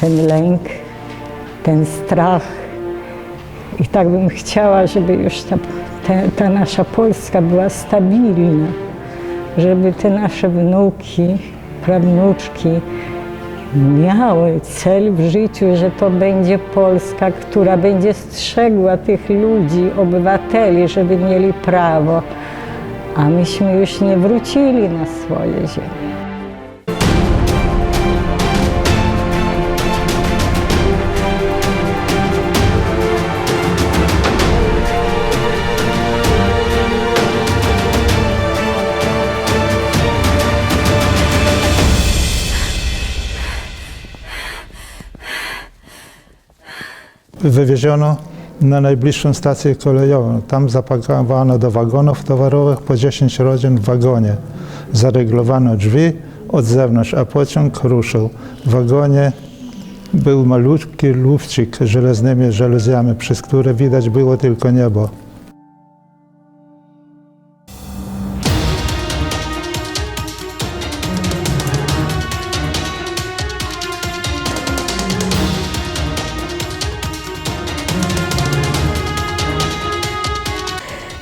ten lęk, ten strach. I tak bym chciała, żeby już ta, ta, ta nasza Polska była stabilna, żeby te nasze wnuki, prawnuczki miały cel w życiu, że to będzie Polska, która będzie strzegła tych ludzi, obywateli, żeby mieli prawo, a myśmy już nie wrócili na swoje ziemię. Wywieziono na najbliższą stację kolejową. Tam zapakowano do wagonów towarowych po 10 rodzin w wagonie. Zareglowano drzwi od zewnątrz, a pociąg ruszył. W wagonie był malutki lufcik żelaznymi żaluzjami, przez które widać było tylko niebo.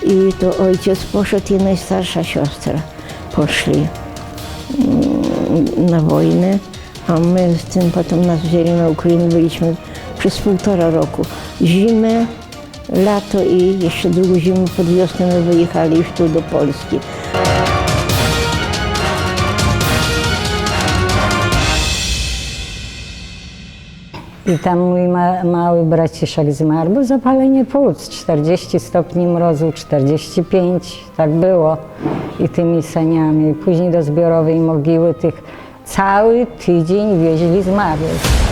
I to ojciec poszedł i najstarsza siostra poszli mm, na wojnę, a my z tym potem nas wzięli na Ukrainę, byliśmy przez półtora roku. Zimę, lato i jeszcze drugą zimę pod wiosnę my wyjechali już tu do Polski. I tam mój ma, mały braciszek zmarł, bo zapalenie płuc, 40 stopni mrozu, 45, tak było. I tymi saniami. Później do zbiorowej mogiły tych cały tydzień wieźli zmarłych.